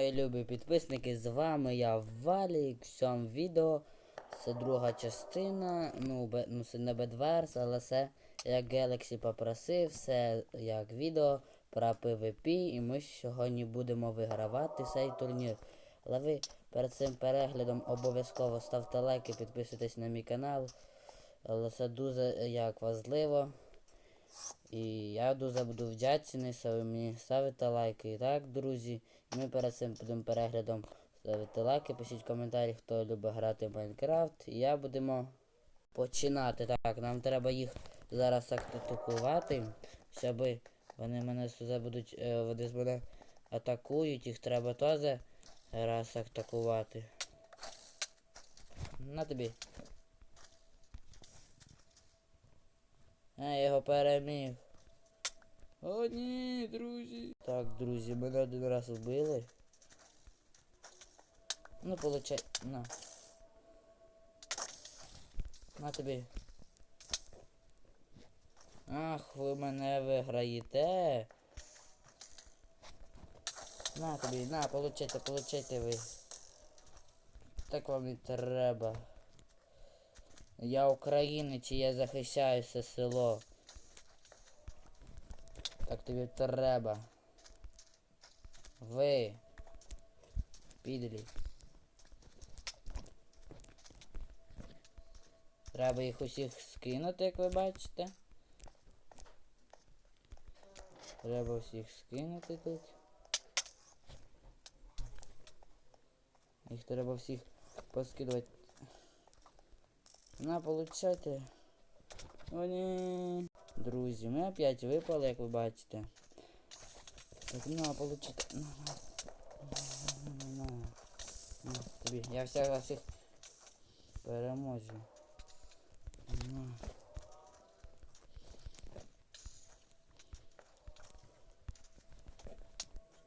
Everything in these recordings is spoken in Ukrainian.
Мої любі підписники, з вами я Валік. В цьому відео це друга частина. Ну, бе, ну це не Бедверс, але це як Galaxy попросив, це як відео про PvP. І ми сьогодні будемо вигравати цей турнір. Але ви перед цим переглядом обов'язково ставте лайки, підписуйтесь на мій канал. Але це дуже як важливо. І я дуже буду вдячний, що ви мені ставите лайки. І так, друзі, ми перед цим будемо переглядом ставити лайки, пишіть коментарі, хто любить грати в Майнкрафт. І я будемо починати. Так, нам треба їх зараз атакувати, щоб вони мене сюди будуть, е, вони з мене атакують, їх треба теж раз атакувати. На тобі. Переміг. О, ні, друзі. Так, друзі, мене один раз вбили. Ну, получай. На. На тобі. Ах, ви мене виграєте. На тобі, на, получайте, получайте ви. Так вам і треба. Я українець і я захищаю це село. Так тобі треба. Ви. Підлі. Треба їх усіх скинути, як ви бачите. Треба усіх скинути тут. Їх треба всіх поскидувати. На, получайте. О, ні. Друзі, ми опять випали, як ви бачите. Так, на, получите. На, на, на, на, на, тобі. Я всіх вас всіх переможу. На.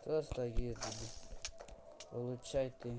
Хто стоїть? Получайте.